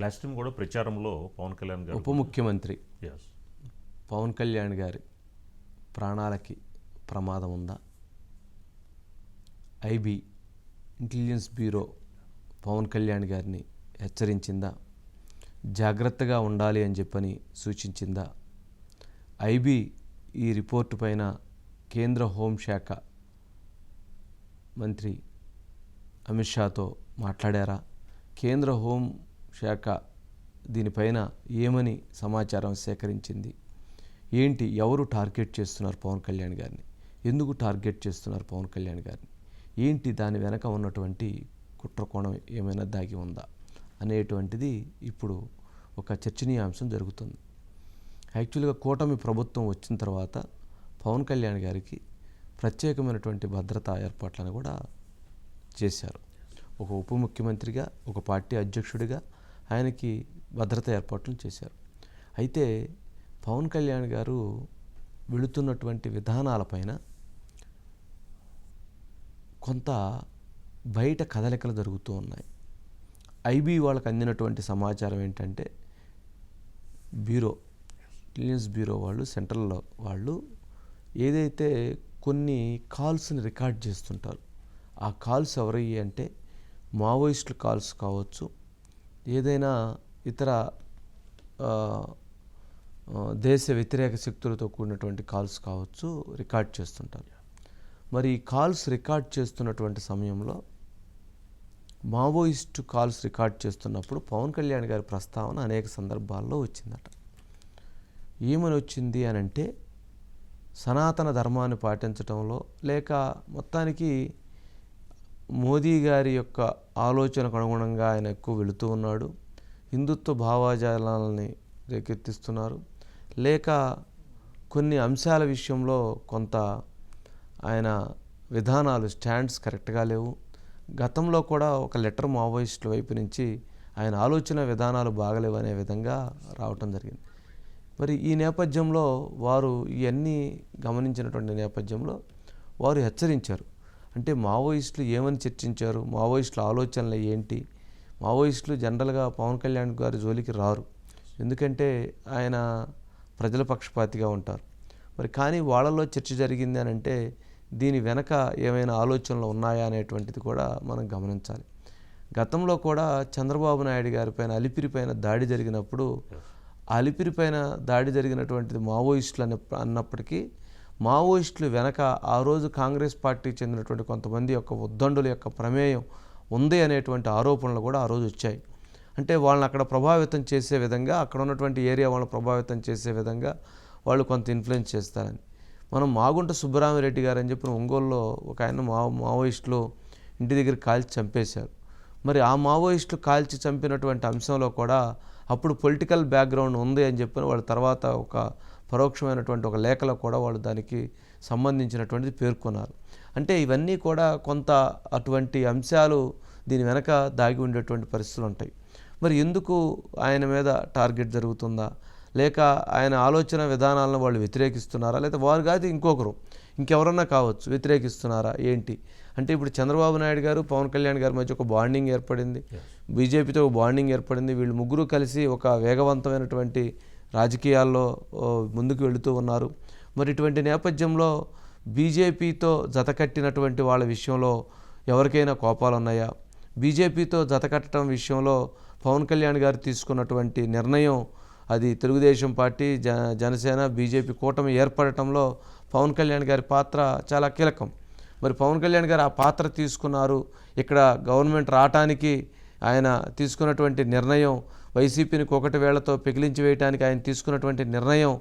Last time కూడా ప్రచారంలో పవన్ కళ్యాణ్ గారు ఉప ముఖ్యమంత్రి. పవన్ కళ్యాణ్ గారి ప్రాణాలకి ప్రమాదం ఉందా? IB intelligence bureau Pawan Kalyan గారిని హెచ్చరించిందా? జాగ్రత్తగా ఉండాలి అని చెప్పని సూచించిందా? ఐబీ ఈ రిపోర్టు పైన కేంద్ర హోంశాఖ మంత్రి అమిత్ షాతో మాట్లాడారా? కేంద్ర హోం శాఖ దీనిపైన ఏమని సమాచారం సేకరించింది? ఏంటి? ఎవరు టార్గెట్ చేస్తున్నారు పవన్ కళ్యాణ్ గారిని? ఎందుకు టార్గెట్ చేస్తున్నారు పవన్ కళ్యాణ్ గారిని? ఏంటి దాని వెనక ఉన్నటువంటి కుట్రకోణం ఏమైనా దాగి ఉందా? అనేటువంటిది ఇప్పుడు ఒక చర్చనీయాంశం జరుగుతుంది. యాక్చువల్గా కూటమి ప్రభుత్వం వచ్చిన తర్వాత పవన్ కళ్యాణ్ గారికి ప్రత్యేకమైనటువంటి భద్రతా ఏర్పాట్లను కూడా చేశారు. ఒక ఉప ముఖ్యమంత్రిగా ఒక పార్టీ అధ్యక్షుడిగా ఆయనకి భద్రత ఏర్పాట్లు చేశారు. అయితే పవన్ కళ్యాణ్ గారు వెళుతున్నటువంటి విధానాలపైన కొంత బయట కదలికలు జరుగుతూ ఉన్నాయి. ఐబీ వాళ్ళకి అందినటువంటి సమాచారం ఏంటంటే బ్యూరో ఇంటెలిజెన్స్ బ్యూరో వాళ్ళు సెంట్రల్ వాళ్ళు ఏదైతే కొన్ని కాల్స్ని రికార్డ్ చేస్తుంటారు ఆ కాల్స్ ఎవరయ్యి అంటే మావోయిస్టుల కాల్స్ కావచ్చు ఏదైనా ఇతర దేశ వ్యతిరేక శక్తులతో కూడినటువంటి కాల్స్ కావచ్చు రికార్డ్ చేస్తుంటారు. మరి ఈ కాల్స్ రికార్డ్ చేస్తున్నటువంటి సమయంలో మావోయిస్ట్ కాల్స్ రికార్డ్ చేస్తున్నప్పుడు పవన్ కళ్యాణ్ గారి ప్రస్తావన అనేక సందర్భాల్లో వచ్చిందట. ఏమని వచ్చింది అని అంటే సనాతన ధర్మాన్ని పాటించడంలో లేక మొత్తానికి మోదీ గారి యొక్క ఆలోచనకు అనుగుణంగా ఆయన ఎక్కువ వెళుతూ ఉన్నాడు. హిందుత్వ భావాజాలాలని రేకెత్తిస్తున్నారు. లేక కొన్ని అంశాల విషయంలో కొంత ఆయన విధానాలు స్టాండ్స్ కరెక్ట్గా లేవు. గతంలో కూడా ఒక లెటర్ మావోయిస్టుల వైపు నుంచి ఆయన ఆలోచన విధానాలు బాగలేవు అనే విధంగా రావటం జరిగింది. మరి ఈ నేపథ్యంలో వారు ఇవన్నీ గమనించినటువంటి నేపథ్యంలో వారు హెచ్చరించారు. అంటే మావోయిస్టులు ఏమని చర్చించారు? మావోయిస్టుల ఆలోచనలు ఏంటి? మావోయిస్టులు జనరల్గా పవన్ కళ్యాణ్ గారి జోలికి రారు. ఎందుకంటే ఆయన ప్రజల పక్షపాతిగా ఉంటారు. మరి కానీ వాళ్ళలో చర్చ జరిగింది అని అంటే దీని వెనక ఏమైనా ఆలోచనలు ఉన్నాయా అనేటువంటిది కూడా మనం గమనించాలి. గతంలో కూడా చంద్రబాబు నాయుడు గారి పైన అలిపిరి పైన దాడి జరిగినప్పుడు ఆ అలిపిరి పైన దాడి జరిగినటువంటిది మావోయిస్టులు అనే అన్నప్పటికీ మావోయిస్టులు వెనక ఆ రోజు కాంగ్రెస్ పార్టీకి చెందినటువంటి కొంతమంది యొక్క ఉద్దండుల యొక్క ప్రమేయం ఉంది అనేటువంటి ఆరోపణలు కూడా ఆ రోజు వచ్చాయి. అంటే వాళ్ళని అక్కడ ప్రభావితం చేసే విధంగా అక్కడ ఉన్నటువంటి ఏరియా వాళ్ళని ప్రభావితం చేసే విధంగా వాళ్ళు కొంత ఇన్ఫ్లుయెన్స్ చేస్తారని. మనం మాగుంట సుబ్బరామిరెడ్డి గారు అని చెప్పిన ఒంగోలులో ఒక ఆయన మా మావోయిస్టులు ఇంటి దగ్గర కాల్చి చంపేశారు. మరి ఆ మావోయిస్టులు కాల్చి చంపినటువంటి అంశంలో కూడా అప్పుడు పొలిటికల్ బ్యాక్గ్రౌండ్ ఉంది అని చెప్పిన వాళ్ళ తర్వాత ఒక పరోక్షమైనటువంటి ఒక లేఖలో కూడా వాళ్ళు దానికి సంబంధించినటువంటిది పేర్కొన్నారు. అంటే ఇవన్నీ కూడా కొంత అటువంటి అంశాలు దీని వెనక దాగి ఉండేటువంటి పరిస్థితులు ఉంటాయి. మరి ఎందుకు ఆయన మీద టార్గెట్ జరుగుతుందా? లేక ఆయన ఆలోచన విధానాలను వాళ్ళు వ్యతిరేకిస్తున్నారా? లేదా వారు కాదు ఇంకొకరు ఇంకెవరన్నా కావచ్చు వ్యతిరేకిస్తున్నారా? ఏంటి? అంటే ఇప్పుడు చంద్రబాబు నాయుడు గారు పవన్ కళ్యాణ్ గారి మధ్య ఒక బాండింగ్ ఏర్పడింది. బీజేపీతో ఒక బాండింగ్ ఏర్పడింది. వీళ్ళు ముగ్గురు కలిసి ఒక వేగవంతమైనటువంటి రాజకీయాల్లో ముందుకు వెళుతూ ఉన్నారు. మరి ఇటువంటి నేపథ్యంలో బీజేపీతో జతకట్టినటువంటి వాళ్ళ విషయంలో ఎవరికైనా కోపాలు ఉన్నాయా బీజేపీతో జతకట్టడం విషయంలో పవన్ కళ్యాణ్ గారు తీసుకున్నటువంటి నిర్ణయం అది తెలుగుదేశం పార్టీ జ జనసేన బీజేపీ కూటమి ఏర్పడటంలో పవన్ కళ్యాణ్ గారి పాత్ర చాలా కీలకం. మరి పవన్ కళ్యాణ్ గారు ఆ పాత్ర తీసుకున్నారు ఇక్కడ గవర్నమెంట్ రావటానికి ఆయన తీసుకున్నటువంటి నిర్ణయం వైసీపీని ఒకటి వేళ్ళతో పెకిలించి వేయడానికి ఆయన తీసుకున్నటువంటి నిర్ణయం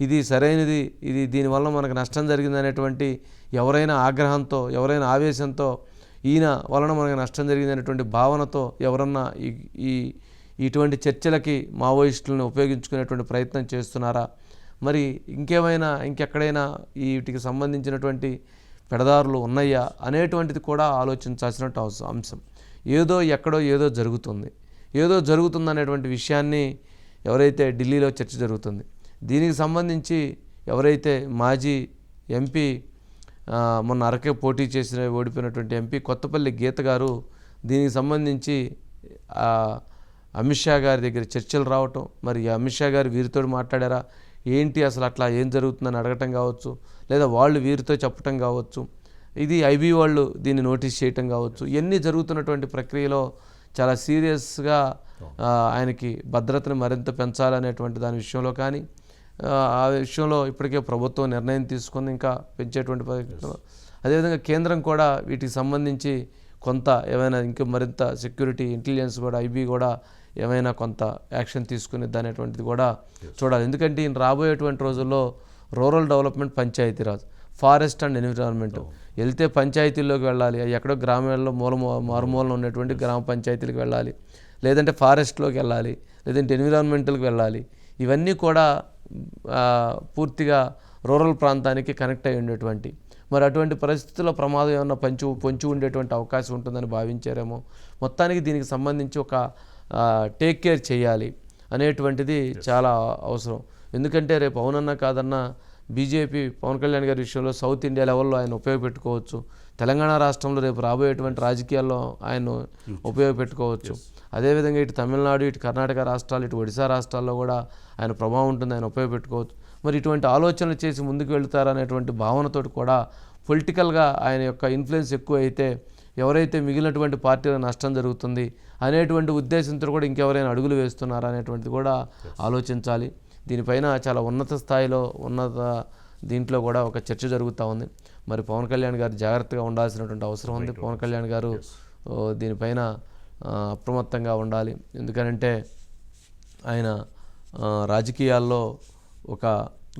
ఇది సరైనది. ఇది దీనివల్ల మనకు నష్టం జరిగిందనేటువంటి ఎవరైనా ఆగ్రహంతో ఎవరైనా ఆవేశంతో ఈయన వలన మనకు నష్టం జరిగిందనేటువంటి భావనతో ఎవరన్నా ఈ ఈ ఇటువంటి చర్చలకి మావోయిస్టులను ఉపయోగించుకునేటువంటి ప్రయత్నం చేస్తున్నారా? మరి ఇంకేమైనా ఇంకెక్కడైనా వీటికి సంబంధించినటువంటి పెడదారులు ఉన్నాయా అనేటువంటిది కూడా ఆలోచించాల్సిన అవస- అంశం. ఏదో ఎక్కడో ఏదో జరుగుతుంది. ఏదో జరుగుతుందనేటువంటి విషయాన్ని ఎవరైతే ఢిల్లీలో చర్చ జరుగుతుంది దీనికి సంబంధించి ఎవరైతే మాజీ ఎంపీ మొన్న అరకే పోటీ చేసిన ఓడిపోయినటువంటి ఎంపీ కొత్తపల్లి గీత గారు దీనికి సంబంధించి అమిత్ షా గారి దగ్గర చర్చలు రావటం మరి అమిత్ షా గారు వీరితో మాట్లాడారా? ఏంటి అసలు అట్లా ఏం జరుగుతుందని అడగటం కావచ్చు లేదా వాళ్ళు వీరితో చెప్పటం కావచ్చు ఇది ఐబీ వాళ్ళు దీన్ని నోటీస్ చేయటం కావచ్చు ఇవన్నీ జరుగుతున్నటువంటి ప్రక్రియలో చాలా సీరియస్గా ఆయనకి భద్రతను మరింత పెంచాలనేటువంటి దాని విషయంలో కానీ ఆ, విషయంలో ఇప్పటికే ప్రభుత్వం నిర్ణయం తీసుకుంది ఇంకా పెంచేటువంటి ప్రయత్నం అదేవిధంగా కేంద్రం కూడా వీటికి సంబంధించి కొంత ఏమైనా ఇంకా మరింత సెక్యూరిటీ ఇంటెలిజెన్స్ కూడా ఐబీ కూడా ఏమైనా కొంత యాక్షన్ తీసుకునేది అనేటువంటిది కూడా చూడాలి. ఎందుకంటే ఈయన రాబోయేటువంటి రోజుల్లో rural development Panchayati Raj. Forest and environment. వెళ్తే పంచాయతీల్లోకి వెళ్ళాలి. ఎక్కడో గ్రామాల్లో మూల మారుమూలన ఉన్నటువంటి గ్రామ పంచాయతీలకు వెళ్ళాలి. లేదంటే ఫారెస్ట్లోకి వెళ్ళాలి. లేదంటే ఎన్విరాన్మెంటల్కి వెళ్ళాలి. ఇవన్నీ కూడా పూర్తిగా రూరల్ ప్రాంతానికి కనెక్ట్ అయి ఉండేటువంటి. మరి అటువంటి పరిస్థితుల్లో ప్రమాదం ఏమన్నా పంచు పొంచి ఉండేటువంటి అవకాశం ఉంటుందని భావించారేమో. మొత్తానికి దీనికి సంబంధించి ఒక టేక్ కేర్ చేయాలి అనేటువంటిది చాలా అవసరం. ఎందుకంటే రేపు అవునన్నా కాదన్నా బీజేపీ పవన్ కళ్యాణ్ గారి విషయంలో సౌత్ ఇండియా లెవెల్లో ఆయన ఉపయోగపెట్టుకోవచ్చు. తెలంగాణ రాష్ట్రంలో రేపు రాబోయేటువంటి రాజకీయాల్లో ఆయన ఉపయోగపెట్టుకోవచ్చు. అదేవిధంగా ఇటు తమిళనాడు ఇటు కర్ణాటక రాష్ట్రాలు ఇటు ఒడిశా రాష్ట్రాల్లో కూడా ఆయన ప్రభావం ఉంటుంది ఆయన ఉపయోగపెట్టుకోవచ్చు. మరి ఇటువంటి ఆలోచనలు చేసి ముందుకు వెళ్తారనేటువంటి భావనతోటి కూడా పొలిటికల్గా ఆయన యొక్క ఇన్ఫ్లుయెన్స్ ఎక్కువ అయితే ఎవరైతే మిగిలినటువంటి పార్టీలకు నష్టం జరుగుతుంది అనేటువంటి ఉద్దేశంతో కూడా ఇంకెవరైనా అడుగులు వేస్తున్నారా అనేటువంటిది కూడా ఆలోచించాలి. దీనిపైన చాలా ఉన్నత స్థాయిలో ఉన్నత దీంట్లో కూడా ఒక చర్చ జరుగుతూ ఉంది. మరి పవన్ కళ్యాణ్ గారు జాగ్రత్తగా ఉండాల్సినటువంటి అవసరం ఉంది. పవన్ కళ్యాణ్ గారు దీనిపైన అప్రమత్తంగా ఉండాలి. ఎందుకనంటే ఆయన రాజకీయాల్లో ఒక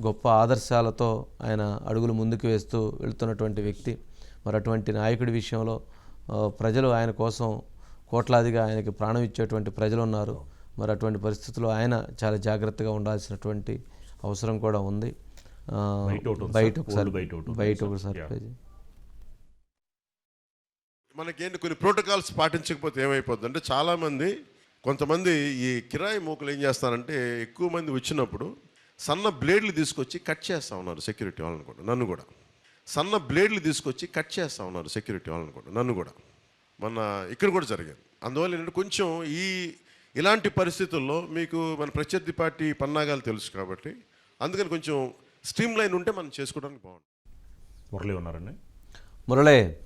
గొప్ప ఆదర్శాలతో ఆయన అడుగులు ముందుకు వేస్తూ వెళుతున్నటువంటి వ్యక్తి. మరి అటువంటి నాయకుడి విషయంలో ప్రజలు ఆయన కోసం కోట్లాదిగా ఆయనకి ప్రాణం ఇచ్చేటువంటి ప్రజలు ఉన్నారు మరి అటువంటి పరిస్థితుల్లో ఆయన చాలా జాగ్రత్తగా ఉండాల్సినటువంటి అవసరం కూడా ఉంది. బయట ఒకసారి బయట. ఒకసారి. మనకేంటి కొన్ని ప్రోటోకాల్స్ పాటించకపోతే ఏమైపోద్ది అంటే చాలామంది కొంతమంది ఈ కిరాయి మూకలు ఏం చేస్తారంటే ఎక్కువ మంది వచ్చినప్పుడు సన్న బ్లేడ్లు తీసుకొచ్చి కట్ చేస్తూ ఉన్నారు సెక్యూరిటీ వాళ్ళని కూడా నన్ను కూడా. సన్న బ్లేడ్లు తీసుకొచ్చి కట్ చేస్తూ ఉన్నారు సెక్యూరిటీ వాళ్ళని కూడా నన్ను కూడా. మొన్న ఇక్కడ కూడా జరిగింది. అందువల్ల ఏంటంటే కొంచెం ఈ ఇలాంటి పరిస్థితుల్లో మీకు మన ప్రత్యర్థి పార్టీ పన్నాగాలు తెలుసు కాబట్టి అందుకని కొంచెం స్ట్రీమ్ లైన్ ఉంటే మనం చేసుకోవడానికి బాగుంటుంది. మురళి ఉన్నారండి. మురళే.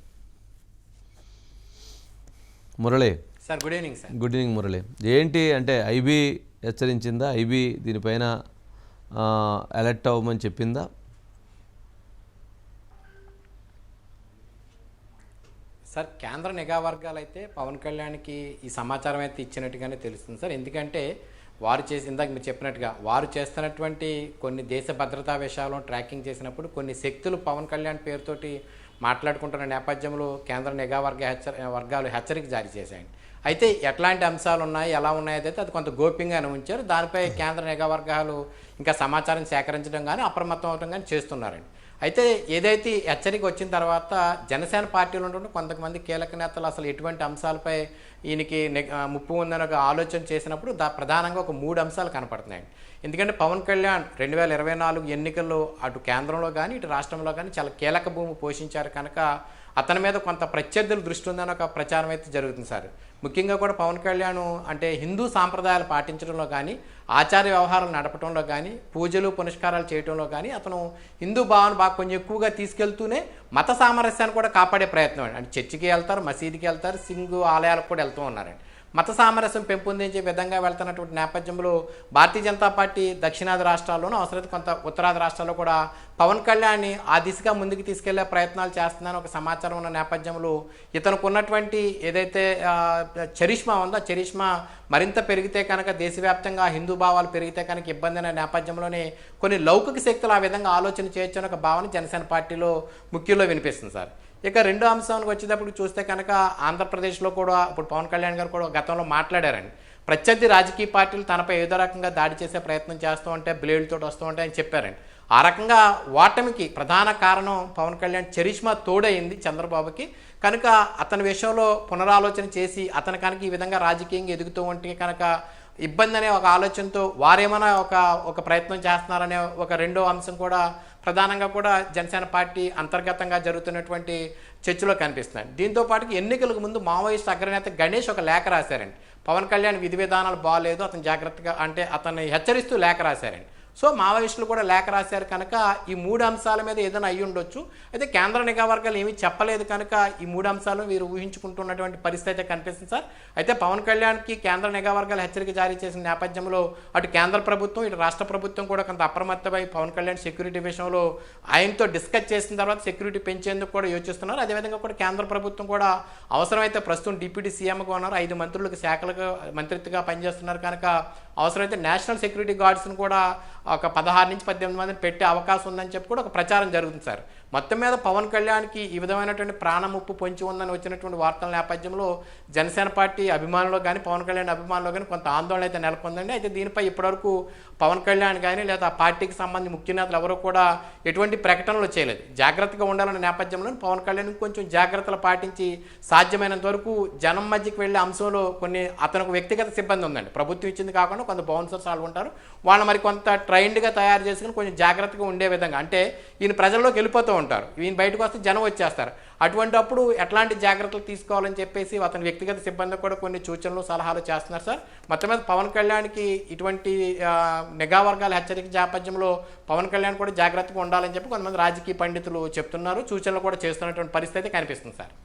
మురళే. Sir good evening sir. Good evening Murali. ఏంటి అంటే ఐబీ హెచ్చరించిందా? ఐబీ దీనిపైన ఆ, అలర్ట్ అవ్వమని చెప్పిందా? సార్ కేంద్ర నిఘా వర్గాలు అయితే పవన్ కళ్యాణ్కి ఈ సమాచారం అయితే ఇచ్చినట్టుగానే తెలుస్తుంది సార్. ఎందుకంటే వారు చేసి ఇందాక మీరు చెప్పినట్టుగా వారు చేస్తున్నటువంటి కొన్ని దేశ భద్రతా విషయాలను ట్రాకింగ్ చేసినప్పుడు కొన్ని శక్తులు పవన్ కళ్యాణ్ పేరుతోటి మాట్లాడుకుంటున్న నేపథ్యంలో కేంద్ర నిఘా వర్గ హెచ్చరి వర్గాలు హెచ్చరిక జారీ చేశాయండి. అయితే ఎట్లాంటి అంశాలు ఉన్నాయి ఎలా ఉన్నాయి అయితే అది కొంత గోప్యంగానే ఉంచారు. దానిపై కేంద్ర నిఘా వర్గాలు ఇంకా సమాచారం సేకరించడం కానీ అప్రమత్తం అవడం కానీ చేస్తున్నారండి. అయితే ఏదైతే హెచ్చరిక వచ్చిన తర్వాత జనసేన పార్టీలో ఉన్నటువంటి కొంతమంది కీలక నేతలు అసలు ఎటువంటి అంశాలపై ఈయనకి ముప్పు ఉందని ఒక ఆలోచన చేసినప్పుడు దా ప్రధానంగా ఒక మూడు అంశాలు కనపడుతున్నాయండి. ఎందుకంటే పవన్ కళ్యాణ్ రెండు వేల ఇరవై నాలుగు ఎన్నికల్లో అటు కేంద్రంలో కానీ ఇటు రాష్ట్రంలో కానీ చాలా కీలక భూమి పోషించారు కనుక అతని మీద కొంత ప్రత్యర్థుల దృష్టి ఉందని ఒక ప్రచారం అయితే జరుగుతుంది సార్. ముఖ్యంగా కూడా పవన్ కళ్యాణ్ అంటే హిందూ సాంప్రదాయాలు పాటించడంలో కానీ ఆచార వ్యవహారాలు నడపడంలో కానీ పూజలు పునస్కారాలు చేయడంలో కానీ అతను హిందూ భావన బాగా కొంచెం ఎక్కువగా తీసుకెళ్తూనే మత సామరస్యాన్ని కూడా కాపాడే ప్రయత్నం అండి. అంటే చర్చికి వెళ్తారు మసీదుకి వెళ్తారు సింగు ఆలయాలకు కూడా వెళ్తూ ఉన్నారండి. మత సామరస్యం పెంపొందించే విధంగా వెళ్తున్నటువంటి నేపథ్యంలో భారతీయ జనతా పార్టీ దక్షిణాది రాష్ట్రాల్లోనూ అవసరమైతే కొంత ఉత్తరాది రాష్ట్రాల్లో కూడా పవన్ కళ్యాణ్ని ఆ దిశగా ముందుకు తీసుకెళ్ళే ప్రయత్నాలు చేస్తుందని ఒక సమాచారం ఉన్న నేపథ్యంలో ఇతనికి ఉన్నటువంటి ఏదైతే చరిష్మా ఉందో చరిష్మా మరింత పెరిగితే కనుక దేశవ్యాప్తంగా హిందూ భావాలు పెరిగితే కనుక ఇబ్బంది అనే నేపథ్యంలోనే కొన్ని లౌకిక శక్తులు ఆ విధంగా ఆలోచన చేయొచ్చు అనే ఒక భావన జనసేన పార్టీలో ముఖ్యంలో వినిపిస్తుంది సార్. ఇక రెండో అంశానికి వచ్చేటప్పుడు చూస్తే కనుక ఆంధ్రప్రదేశ్లో కూడా ఇప్పుడు పవన్ కళ్యాణ్ గారు కూడా గతంలో మాట్లాడారండి. ప్రత్యర్థి రాజకీయ పార్టీలు తనపై ఏదో రకంగా దాడి చేసే ప్రయత్నం చేస్తూ ఉంటే బ్లేడ్తో వస్తూ ఉంటే అని చెప్పారండి. ఆ రకంగా ఓటమికి ప్రధాన కారణం పవన్ కళ్యాణ్ చరిష్మా తోడైంది చంద్రబాబుకి. కనుక అతని విషయంలో పునరాలోచన చేసి అతని కనుక ఈ విధంగా రాజకీయంగా ఎదుగుతూ ఉంటే కనుక ఇబ్బంది అనే ఒక ఆలోచనతో వారేమైనా ఒక ఒక ప్రయత్నం చేస్తున్నారనే ఒక రెండో అంశం కూడా ప్రధానంగా కూడా జనసేన పార్టీ అంతర్గతంగా జరుగుతున్నటువంటి చర్చలో కనిపిస్తున్నాయి. దీంతో పాటుకి ఎన్నికలకు ముందు మావోయిస్ట్ అగ్రనేత గణేష్ ఒక లేఖ రాశారండి. పవన్ కళ్యాణ్ విధి విధానాలు బాగాలేదు అతను జాగ్రత్తగా అంటే అతన్ని హెచ్చరిస్తూ లేఖ రాశారండి. సో మావోయిస్టులు కూడా లేఖ రాశారు కనుక ఈ మూడు అంశాల మీద ఏదైనా అయ్యి ఉండొచ్చు. అయితే కేంద్ర నిఘా వర్గాలు ఏమీ చెప్పలేదు కనుక ఈ మూడు అంశాలు వీరు ఊహించుకుంటున్నటువంటి పరిస్థితి అయితే కనిపిస్తుంది సార్. అయితే పవన్ కళ్యాణ్కి కేంద్ర నిఘా వర్గాలు హెచ్చరిక జారీ చేసిన నేపథ్యంలో అటు కేంద్ర ప్రభుత్వం ఇటు రాష్ట్ర ప్రభుత్వం కూడా కొంత అప్రమత్తమై పవన్ కళ్యాణ్ సెక్యూరిటీ విషయంలో ఆయనతో డిస్కస్ చేసిన తర్వాత సెక్యూరిటీ పెంచేందుకు కూడా యోచిస్తున్నారు. అదేవిధంగా కూడా కేంద్ర ప్రభుత్వం కూడా అవసరమైతే ప్రస్తుతం డిప్యూటీ సీఎంగా ఉన్నారు. ఐదు మంత్రులకు శాఖలకు మంత్రిత్వగా పనిచేస్తున్నారు కనుక అవసరమైతే నేషనల్ సెక్యూరిటీ గార్డ్స్ని కూడా ఒక పదహారు నుంచి పద్దెనిమిది మందిని పెట్టే అవకాశం ఉందని చెప్పి కూడా ఒక ప్రచారం జరుగుతుంది సార్. మొత్తం మీద పవన్ కళ్యాణ్కి ఈ విధమైనటువంటి ప్రాణ ముప్పు పొంచి ఉందని వచ్చినటువంటి వార్తల నేపథ్యంలో జనసేన పార్టీ అభిమానులు కానీ పవన్ కళ్యాణ్ అభిమానులు కానీ కొంత ఆందోళన అయితే నెలకొందండి. అయితే దీనిపై ఇప్పటివరకు పవన్ కళ్యాణ్ కానీ లేదా ఆ పార్టీకి సంబంధించి ముఖ్య నేతలు ఎవరు కూడా ఎటువంటి ప్రకటనలు చేయలేదు. జాగ్రత్తగా ఉండాలన్న నేపథ్యంలో పవన్ కళ్యాణ్ కొంచెం జాగ్రత్తలు పాటించి సాధ్యమైనంత వరకు జనం మధ్యకి వెళ్ళే అంశంలో కొన్ని అతనికి వ్యక్తిగత సిబ్బంది ఉందండి. ప్రభుత్వం ఇచ్చింది కాకుండా కొంత బౌన్సర్స్ వాళ్ళు ఉంటారు. వాళ్ళు మరి కొంత ట్రైన్డ్గా తయారు చేసుకుని కొంచెం జాగ్రత్తగా ఉండే విధంగా అంటే ఈయన ప్రజల్లోకి వెళ్ళిపోతూ ఉంటారు. ఈయన బయటకు వస్తే జనం వచ్చేస్తారు. అటువంటి అప్పుడు ఎట్లాంటి జాగ్రత్తలు తీసుకోవాలని చెప్పేసి అతని వ్యక్తిగత సిబ్బంది కూడా కొన్ని సూచనలు సలహాలు చేస్తున్నారు సార్. మొత్తం మీద పవన్ కళ్యాణ్కి ఇటువంటి నిఘా వర్గాల హెచ్చరిక నేపథ్యంలో పవన్ కళ్యాణ్ కూడా జాగ్రత్తగా ఉండాలని చెప్పి కొంతమంది రాజకీయ పండితులు చెప్తున్నారు. సూచనలు కూడా చేస్తున్నటువంటి పరిస్థితి అయితే కనిపిస్తుంది సార్.